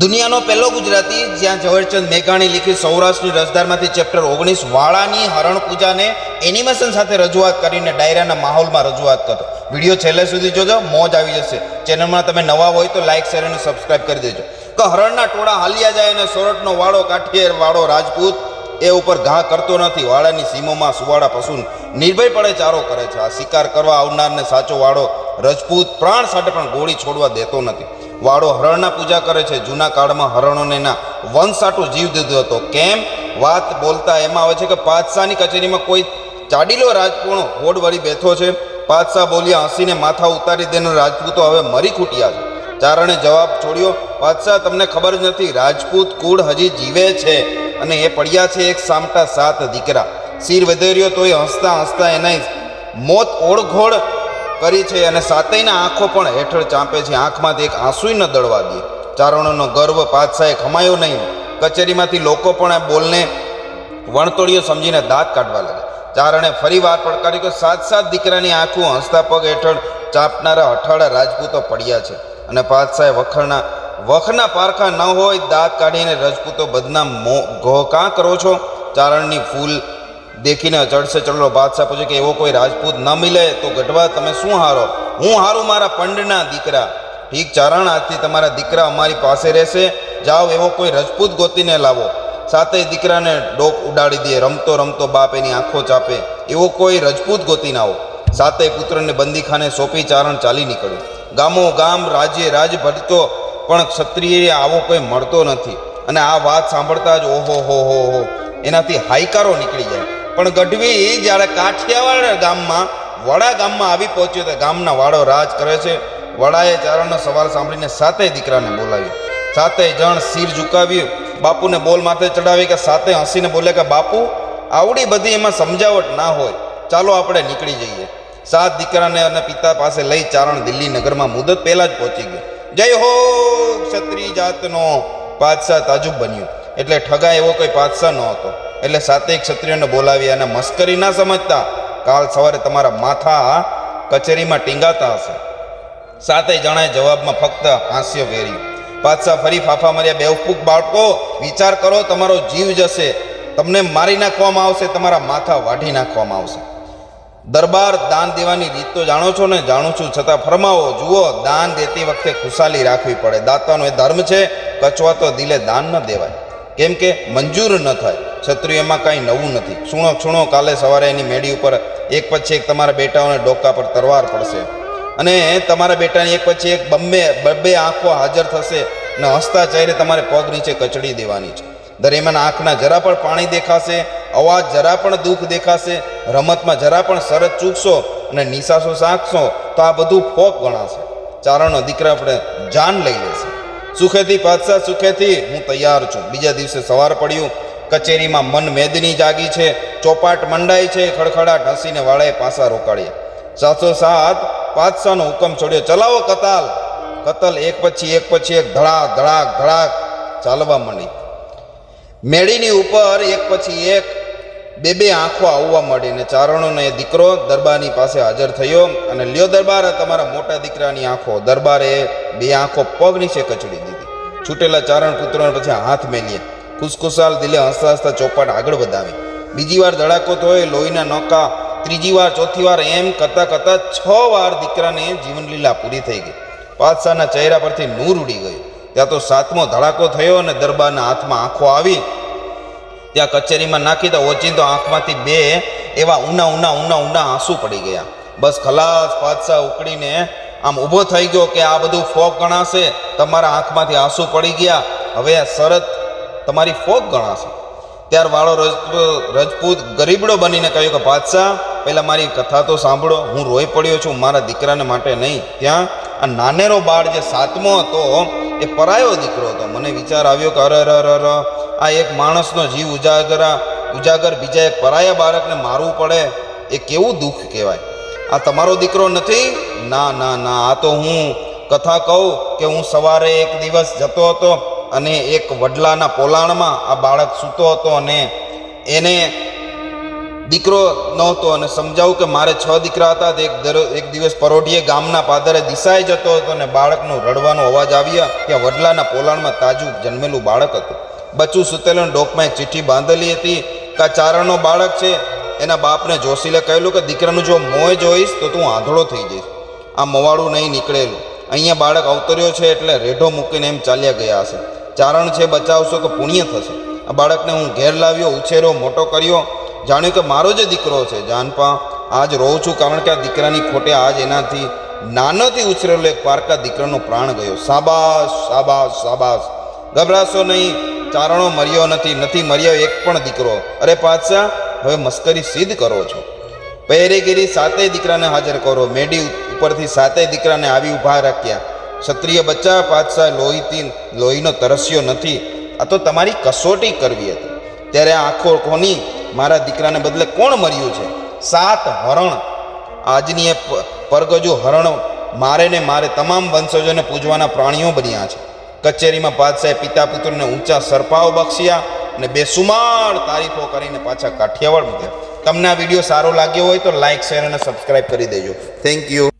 દુનિયાનો પહેલો ગુજરાતી, જ્યાં ઝવેરચંદ મેઘાણી લીખી સૌરાષ્ટ્રની રજદારમાંથી ચેપ્ટર ઓગણીસ વાળાની હરણ પૂજાને એનિમેશન સાથે રજૂઆત કરીને ડાયરાના માહોલમાં રજૂઆત કરતો. વીડિયો છેલ્લે સુધી જોજો, મોજ આવી જશે. ચેનલમાં તમે નવા હોય તો લાઇક શેર અને સબસ્ક્રાઇબ કરી દેજો. કે હરણના ટોળા હાલ્યા જાય અને સોરઠનો વાળો કાઠિયર વાળો રાજપૂત એ ઉપર ઘા કરતો નથી. વાળાની સીમોમાં સુવાળા પશુ નિર્ભય પડે ચારો કરે છે. આ શિકાર કરવા આવનારને સાચો વાળો રજપૂત પ્રાણ સાથે પણ ગોળી છોડવા દેતો નથી. વાળો હરણના પૂજા કરે છે. જૂના કાળમાં હરણોને એના વંશ સાટું જીવ દીધો હતો. કેમ? વાત બોલતા એમાં આવે છે કે પાતશાહની કચેરીમાં કોઈ ચાડીલો રાજપૂણો હોડ વળી બેઠો છે. પાતશાહ બોલ્યા, હસીને માથા ઉતારી દેનો રાજપૂતો હવે મરી ખૂટ્યા છે. ચારણે જવાબ છોડ્યો પાતશાહ તમને ખબર જ નથી, રાજપૂત કુળ હજી જીવે છે અને એ પડ્યા છે એક સામટા સાત દીકરા. શિર વધેર્યો તોય હસતા હસતા એના મોત ઓળઘોળ કરી છે અને સાતેયના આંખો પણ હેઠળ ચાંપે છે. આંખમાંથી એક આંસુય ન દળવા દે. ચારણોનો ગર્વ પાતશાહે ખમાયો નહીં. કચેરીમાંથી લોકો પણ આ બોલને વણતોડિયો સમજીને દાંત કાઢવા લાગ્યા. ચારણે ફરી વાર પડકારી કે સાત સાત દીકરાની આંખો હસતા પગ હેઠળ ચાપનારા અઠાળા રાજપૂતો પડ્યા છે. અને પાતશાહે વખરના વખના પારખા ન હોય દાંત કાઢીને રાજપૂતો બદનામ મો ઘો કાં કરો છો? ચારણની ફૂલ દેખીને ચડશે ચડલો બાદશાહ પૂછે કે એવો કોઈ રાજપૂત ન મિલે તો ગઢવા, તમે શું હારો? હું હારું મારા પંડના દીકરા. ઠીક, ચારણ આજથી તમારા દીકરા અમારી પાસે રહેશે. જાઓ એવો કોઈ રજપૂત ગોતીને લાવો. સાથે દીકરાને ડોક ઉડાડી દે. રમતો રમતો બાપ એની આંખો ચાપે. એવો કોઈ રજપૂત ગોતીને આવો. સાતે પુત્રને બંદીખાને સોંપી ચારણ ચાલી નીકળ્યું. ગામો ગામ, રાજ્ય રાજ ભટતો, પણ ક્ષત્રિય આવો કોઈ મળતો નથી. અને આ વાત સાંભળતા જ ઓહો, હો હો હો. એનાથી હાઈકારો નીકળી જાય. પણ ગઢવી જ્યારે કાઠિયાવાડ ગામમાં, વડા ગામમાં આવી પહોંચ્યો તો ગામના વાડો રાજ કરે છે. વડાએ ચારણનો સવાલ સાંભળીને સાતે દીકરાને બોલાવ્યો. સાતે જણ શિર ઝુકાવ્યું. બાપુને બોલ માથે ચડાવી કે સાતે હસીને બોલે કે, બાપુ, આવડી બધી એમાં સમજાવટ ના હોય. ચાલો આપણે નીકળી જઈએ. સાત દીકરાને અને પિતા પાસે લઈ ચારણ દિલ્હી નગરમાં મુદત પહેલાં જ પહોંચી ગયો જય હો ક્ષત્રિય જાતનો પાતશાહ તાજુબ બન્યું. એટલે ઠગા એવો કોઈ પાતશાહ ન હતો એટલે સાતેય ક્ષત્રિયોને બોલાવી અને મસ્કરી ના સમજતા કાલ સવારે તમારા માથા કચેરીમાં ટીંગાતા હશે. સાતેય જણાએ જવાબમાં ફક્ત હાસ્ય વેર્યું. પાતશાહ ફરી ફાફા માર્યા બેવકૂફ બાળકો, વિચાર કરો, તમારો જીવ જશે. તમને મારી નાખવામાં આવશે, તમારા માથા વાઢી નાખવામાં આવશે. દરબાર દાન દેવાની રીત તો જાણો છો ને? જાણું છું. છતાં ફરમાવો, જુઓ, દાન દેતી વખતે ખુશાલી રાખવી પડે. દાતાનો એ ધર્મ છે કચવા તો દિલે દાન ન દેવાય. કેમ કે મંજૂર ન થાય. ક્ષત્રિયમાં કાંઈ નવું નથી. સુણો સુણો, કાલે સવારે એની મેડી ઉપર એક પછી એક તમારા બેટાઓને ડોકા પર તરવાર પડશે. અને તમારા બેટાની એક પછી એક બમ્બે બબ્બે આંખો હાજર થશે ને હસતા ચહેરે તમારે પગ નીચે કચડી દેવાની છે. દરમિયાન આંખના જરા પણ પાણી દેખાશે, અવાજ જરા પણ દુઃખ દેખાશે, રમતમાં જરા પણ શરત ચૂકશો અને નિશાસો સાંકશો તો આ બધું ફોક ગણાશે. ચારણનો દીકરા આપણે જાન લઈ લેશે. સુખેથી પાતશાહ સુખેથી હું તૈયાર છું. બીજા દિવસે સવાર પડ્યું કચેરીમાં મન મેદની જાગી છે, ચોપાટ મંડાઈ છે, ખડખડાટ હસીને વાળાએ પાસા રોકાડ્યા સાતસો સાત પાતશાહનો હુકમ છોડ્યો. ચલાવો કતાલ. કતલ એક પછી એક પછી એક ધડાક ધડાક ધડાક ચાલવા માંડી. મેળીની ઉપર એક પછી એક બે બે આંખો આવવા માંડી અને ચારણોને એ દીકરો દરબારની પાસે હાજર થયો અને લ્યો દરબાર તમારા મોટા દીકરાની આંખો. દરબારે બે આંખો પગ નીચે કચડી દીધી. છૂટેલા ચારણ પુત્રોને પછી હાથ મેલ્યા. ખુશખુશાલ દિલે હસતા હસતા ચોપાટ આગળ વધાવી. બીજી વાર ધડાકો થયો લોહીના નોકા, ત્રીજી વાર, ચોથી વાર એમ કરતાં કરતાં છ વાર દીકરાને જીવનલીલા પૂરી થઈ ગઈ. પાતશાહના ચહેરા પરથી નૂર ઉડી ગયું. ત્યાં તો સાતમો ધડાકો થયો અને દરબારના હાથમાં આંખો આવી. ત્યાં કચેરીમાં નાખી તો ઓચિંતો આંખમાંથી બે એવા ઊના ઊના ઊના ઊના આંસુ પડી ગયા. બસ ખલાસ પાતશાહ ઉકળીને આમ ઊભો થઈ ગયો કે આ બધું ફોક ગણાશે, તમારા આંખમાંથી આંસુ પડી ગયા. હવે શરત તમારી ફોક ગણાશે. ત્યાર વાળો રજપૂત ગરીબડો બનીને કહ્યું કે, બાદશાહ, પહેલાં મારી કથા તો સાંભળો. હું રોઈ પડ્યો છું, મારા દીકરાને માટે નહીં. ત્યાં આ નાનેરો બાળ જે સાતમો હતો, એ પરાયો દીકરો હતો. મને વિચાર આવ્યો કે અરે અરે, આ એક માણસનો જીવ ઉજાગરા, ઉજાગર બીજા એક પરાયા બાળકને મારવું પડે, એ કેવું દુઃખ કહેવાય? આ તમારો દીકરો નથી? ના ના ના, આ તો હું કથા કહું કે, હું સવારે એક દિવસ જતો હતો અને એક વડલાના પોલાણમાં આ બાળક સૂતો હતો અને એને દીકરો નહોતો અને સમજાવું કે મારે છ દીકરા હતા એક દર- એક દિવસ પરોઢીએ ગામના પાદરે દિશાએ જતો હતો અને બાળકનો રડવાનો અવાજ આવ્યા ત્યાં વડલાના પોલાણમાં તાજું જન્મેલું બાળક હતું. બચ્ચું સૂતેલું ડોકમાં ચિઠ્ઠી બાંધેલી હતી કે ચારણનો બાળક છે. એના બાપને જોશીલે કહેલું કે દીકરાનું જો મોં જોઈશ તો તું આંધળો થઈ જઈશ. આ મવાળું નહીં નીકળેલું. અહીંયા બાળક અવતર્યો છે એટલે રેઢો મૂકીને એમ ચાલ્યા ગયા હશે. ચારણ છે, બચાવશો તો પુણ્ય થશે? આ બાળકને હું ઘેર લાવ્યો, ઉછેર્યો, મોટો કર્યો. જાણ્યું કે મારો જે દીકરો છે. જાનપા, આજ રોઉં છું કારણ કે આ દીકરાની ખોટે આજ એનાથી નાનોથી ઉછરેલો એક પારકા દીકરાનો પ્રાણ ગયો. સાબાસ સાબાસ સાબાસ ગભરાશો નહીં. ચારણો મર્યો નથી નથી મર્યો એક પણ દીકરો. અરે પાછા, હવે મસ્કરી સિદ્ધ કરો છો. પહેરેગીરી સાતેય દીકરાને હાજર કરો. મેડી ઉપરથી સાતેય દીકરાને આવી ઊભા રાખ્યા. ક્ષત્રિય બચ્ચા પાતશાહ લોહીથી લોહીનો તરસ્યો નથી. આ તો તમારી કસોટી કરવી હતી. ત્યારે આ આંખો કોની મારા દીકરાને બદલે કોણ મર્યું છે? સાત હરણ. આજની એ પરગજો હરણ મારે ને મારે તમામ વંશજોને પૂજવાના પ્રાણીઓ બન્યા છે. કચેરીમાં પાતશાહે પિતા પુત્રને ઊંચા સરપાઓ બક્ષ્યા અને બેસુમાર તારીફો કરીને પાછા કાઠિયાવાડ મૂક્યા. તમને આ વીડિયો સારો લાગ્યો હોય તો લાઇક શેર અને સબસ્ક્રાઈબ કરી દેજો. Thank you